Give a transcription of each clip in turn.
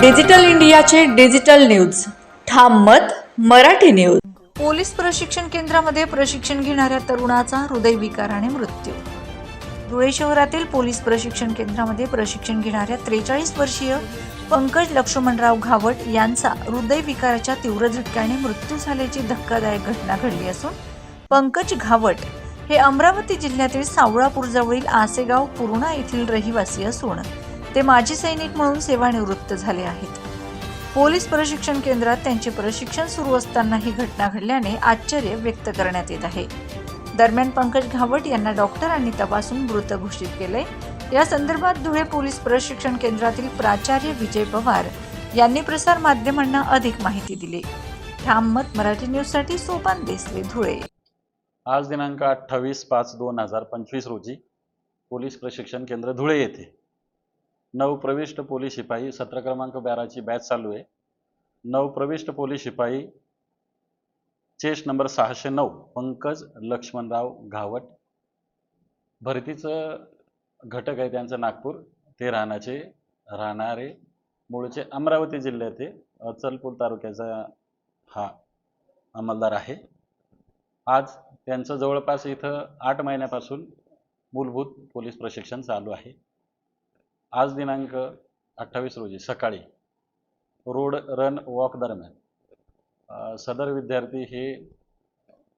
Digital इंडियाचे digital news. ठाम मत मराठी न्यूज. पोलीस प्रशिक्षण केंद्रामध्ये प्रशिक्षण घेणाऱ्या तरुणाचा हृदयविकाराने मृत्यू. धुळे शहरातील पोलीस प्रशिक्षण केंद्रामध्ये प्रशिक्षण घेणाऱ्या त्रेचाळीस वर्षीय पंकज लक्ष्मणराव घावट यांचा हृदयविकाराच्या तीव्र झटक्याने मृत्यू झाल्याची धक्कादायक घटना घडली असून पंकज घावट हे अमरावती जिल्ह्यातील सावळापूरजवळील आसेगाव पूर्णा येथील रहिवासी असून ते माजी सैनिक म्हणून सेवानिवृत्त झाले आहेत. पोलीस प्रशिक्षण केंद्रात त्यांचे प्रशिक्षण सुरू असताना ही घटना घडल्याने आश्चर्य व्यक्त करण्यात येत आहे. दरम्यान पंकज घावट यांना डॉक्टरांनी तपासून मृत घोषित केले. या संदर्भात धुळे पोलीस प्रशिक्षण केंद्रातील प्राचार्य विजय पवार यांनी प्रसार माध्यमांना अधिक माहिती दिली. ठाम मत मराठी न्यूजसाठी सोपान देसले धुळे. आज दिनांक अठ्ठावीस पाच दोन हजार पंचवीस रोजी पोलीस प्रशिक्षण केंद्र धुळे येथे नवप्रविष्ट पोलीस शिपाई सत्र क्रमांक बाराची बॅच चालू आहे. नवप्रविष्ट पोलीस शिपाई चेस्ट नंबर सहाशे नऊ पंकज लक्ष्मणराव घावट. भरतीचं घटक आहे त्यांचं नागपूर. ते राहण्याचे राहणारे मूळचे अमरावती जिल्ह्याचे अचलपूर तालुक्याचा हा अंमलदार आहे. आज त्यांचं जवळपास इथं आठ महिन्यापासून मूलभूत पोलीस प्रशिक्षण चालू आहे. आज दिनांक अठ्ठावीस रोजी सकाळी रोड रन वॉक दरम्यान सदर विद्यार्थी हे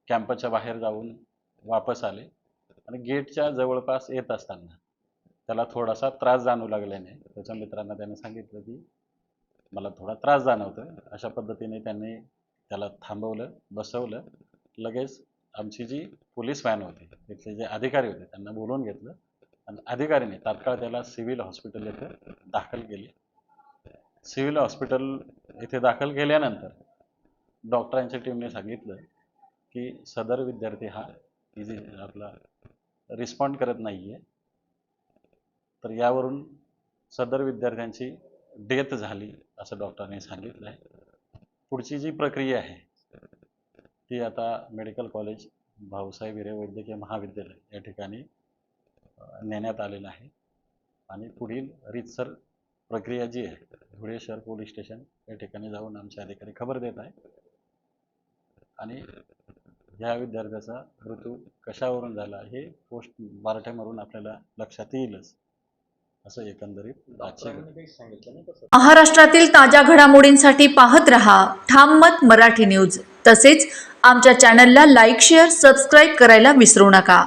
कॅम्पसच्या बाहेर जाऊन वापस आले आणि गेटच्या जवळपास येत असताना त्याला थोडासा त्रास जाणू लागल्याने त्याच्या मित्रांना त्याने सांगितलं की मला थोडा त्रास जाणवतोय. अशा पद्धतीने त्यांनी त्याला थांबवलं बसवलं. लगेच आमची जी पोलीस व्हॅन होती तिथले जे अधिकारी होते त्यांना बोलवून घेतलं. आणि अधिकाऱ्याने तात्काळ त्याला सिव्हिल हॉस्पिटल येथे दाखल केले. सिव्हिल हॉस्पिटल येथे दाखल केल्यानंतर डॉक्टरांच्या टीमने सांगितलं की सदर विद्यार्थी हा इझी आपला रिस्पॉन्ड करत नाही आहे तर यावरून सदर विद्यार्थ्यांची डेथ झाली असं डॉक्टरांनी सांगितलं आहे पुढची जी प्रक्रिया आहे ती आता मेडिकल कॉलेज भाऊसाहेब हिरे वैद्यकीय महाविद्यालय या ठिकाणी नेण्यात आलेलं आहे. आणि पुढील रीतसर प्रक्रिया जी आहे धुळे शहर पोलीस स्टेशन या ठिकाणी जाऊन आमचे अधिकारी खबर देत आहे आणि ह्या विद्यार्थ्याचा मृत्यू कशावरून झाला हे पोस्ट मराठ्यामधून आपल्याला लक्षात येईलच. असं एकंदरीत आजची महाराष्ट्रातील ताज्या घडामोडींसाठी पाहत रहा. ठाम मत मराठी न्यूज. तसेच आमच्या चॅनलला लाईक शेअर सबस्क्राईब करायला विसरू नका.